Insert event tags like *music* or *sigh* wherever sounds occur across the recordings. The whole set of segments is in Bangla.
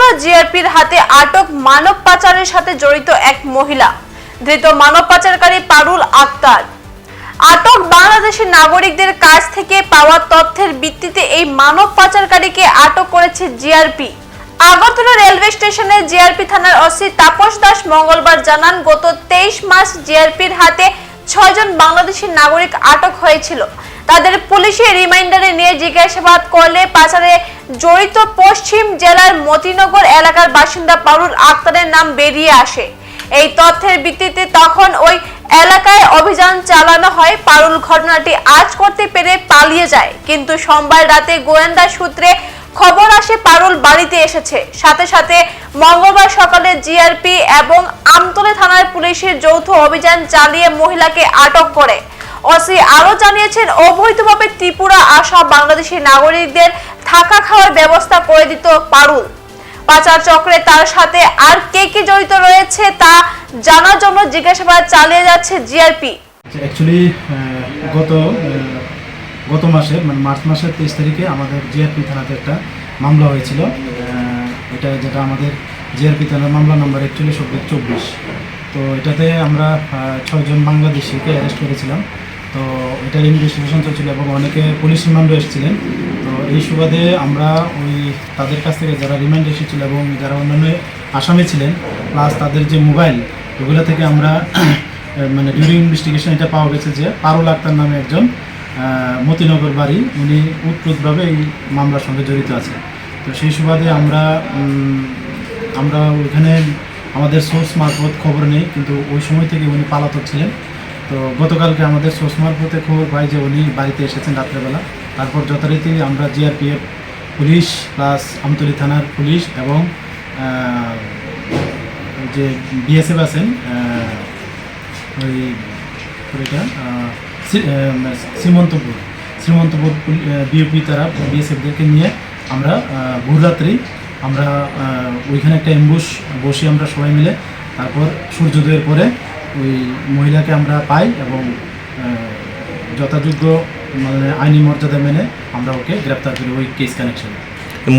আগরতলা জিআরপির হাতে আটক মানব পাচারের সাথে জড়িত এক মহিলা। ধৃত মানব পাচারকারী পারুল আক্তার। আটক বাংলাদেশের নাগরিকদের কাছ থেকে পাওয়া তথ্যের ভিত্তিতে এই মানব পাচারকারীকে আটক করেছে জিআরপি। আগরতলা রেলওয়ে স্টেশনে জিআরপি থানার ওসি তাপস দাস মঙ্গলবার জানান, গত তেইশ মাস জিআরপির হাতে ছয়জন বাংলাদেশি নাগরিক আটক হয়েছিল। তাদের পুলিশে রিমাইন্ডারে নিয়ে জিজ্ঞাসাবাদ করলে পাচারে জড়িত পশ্চিম জেলার মতিনগর এলাকার বাসিন্দা পারুল আক্তারের নাম বেরিয়ে আসে। এই তথ্যের ভিত্তিতে তখন ওই এলাকায় অভিযান চালানো হয়। পারুল ঘটনাটি আজ করতে পেরে পালিয়ে যায়। কিন্তু সোমবার রাতে গোয়েন্দা সূত্রে খবর আসে পারুল বাড়িতে এসেছে। সাথে সাথে মঙ্গলবার সকালে জিআরপি এবং আমতলে থানার পুলিশের যৌথ অভিযান চালিয়ে মহিলাকে আটক করে। ওসি আরও জানিয়েছেন, অবৈধভাবে ত্রিপুরা আসা বাংলাদেশি নাগরিকদের থাকা খাওয়ার ব্যবস্থা করে দিত পারুল। পাচার চক্রে তার সাথে আর কে কে জড়িত রয়েছে তা জানার জন্য জিজ্ঞাসাবাদ চালিয়ে যাচ্ছে জিআরপি গত গত মাসে মানে মার্চ মাসের তেইশ তারিখে আমাদের জিআরপি থানাতে একটা মামলা হয়েছিল। এটা যেটা আমাদের জিআরপি থানার মামলা নম্বর একচল্লিশ অব্দিক চব্বিশ। তো এটাতে আমরা ছয়জন বাংলাদেশিকে অ্যারেস্ট করেছিলাম। তো এটা ইনভেস্টিগেশন চলছিল এবং অনেকে পুলিশ রিমান্ডও এসেছিলেন। তো এই সুবাদে আমরা ওই তাদের কাছ থেকে যারা রিমান্ড এসেছিল এবং যারা অন্যান্য আসামি ছিলেন প্লাস তাদের যে মোবাইল ওগুলো থেকে আমরা *clears throat* মানে ডিউরিং ইনভেস্টিগেশন এটা পাওয়া গেছে যে পারুল আক্তার নামে একজন মতিনগর বাড়ি, উনি উৎপ্রুতভাবে এই মামলার সঙ্গে জড়িত আছে। তো সেই সুবাদে আমরা আমরা ওইখানে আমাদের সোর্স মারফত খবর নেই, কিন্তু ওই সময় থেকে উনি পালাতক ছিলেন। তো গতকালকে আমাদের সোর্স মারফতে খবর পাই যে উনি বাড়িতে এসেছেন রাত্রেবেলা। তারপর যথারীতি আমরা জিআরপিএফ পুলিশ প্লাস আমতলী থানার পুলিশ এবং যে বিএসএফ আছেন ওই ওইটা শ্রীমন্তপুর শ্রীমন্তপুর বিওপি তারা, বিএসএফদেরকে নিয়ে আমরা ভোররাত্রি আমরা ওইখানে একটা এম্বুশ বসি আমরা সবাই মিলে, তারপর সূর্যোদয়ের পরে ওই মহিলাকে আমরা পাই এবং যথাযোগ্য মানে আইনি মর্যাদা মেনে আমরা ওকে গ্রেপ্তার করি ওই কেস কানেকশনে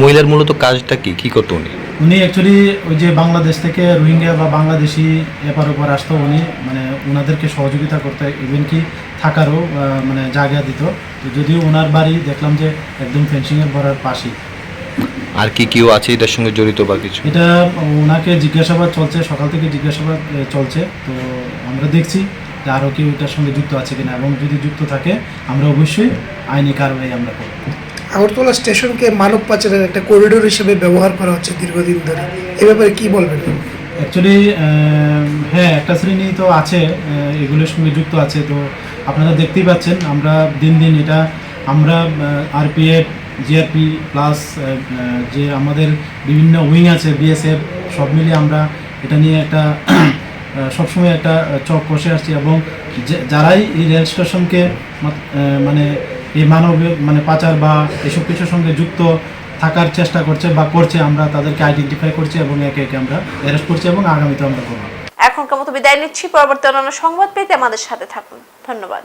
মহিলার মূলত কাজটা কি? কী করতো উনি? উনি অ্যাকচুয়ালি ওই যে বাংলাদেশ থেকে রোহিঙ্গা বা বাংলাদেশি এপার ওপার আসতো উনি মানে ওনাদেরকে সহযোগিতা করতে ইভেন কি থাকারও মানে জায়গা দিত। তো যদিও ওনার বাড়ি দেখলাম যে একদম ফেন্সিংয়ের বড়ার পাশেই। আর কি কেউ আছে এটার সঙ্গে জড়িত বা কিছু? এটা ওনাকে জিজ্ঞাসাবাদ চলছে সকাল থেকে জিজ্ঞাসাবাদ চলছে। তো আমরা দেখছি যে আরও কেউ এটার সঙ্গে যুক্ত আছে কিনা। এবং যদি যুক্ত থাকে আমরা অবশ্যই আইনি কারবাই আমরা করব। আগরতলা স্টেশনকে মানব পাচারের একটা করিডোর হিসেবে ব্যবহার করা হচ্ছে দীর্ঘদিন ধরে। এ ব্যাপারে কি বলবেন? অ্যাকচুয়ালি হ্যাঁ একটা শ্রেণি তো আছে এগুলোর সঙ্গে যুক্ত আছে। তো আপনারা দেখতেই পাচ্ছেন, আমরা দিন দিন এটা, আমরা আরপিএফ জিআরপি প্লাস যে আমাদের বিভিন্ন উইং আছে বিএসএফ সব মিলিয়ে আমরা এটা নিয়ে একটা *clears throat* সবসময় একটা চক কষে আসছি। এবং যারাই এই রেল স্টেশনকে মানে এই মানব মানে পাচার বা এসব কিছুর সঙ্গে যুক্ত থাকার চেষ্টা করছে বা করছে, আমরা তাদেরকে আইডেন্টিফাই করছি এবং একে একে আমরা অ্যারেস্ট করছি এবং আগামীতে আমরা করব। এখনকার মতো বিদায় নিচ্ছি, পরবর্তী অন্যান্য সংবাদ পেতে আমাদের সাথে থাকুন। ধন্যবাদ।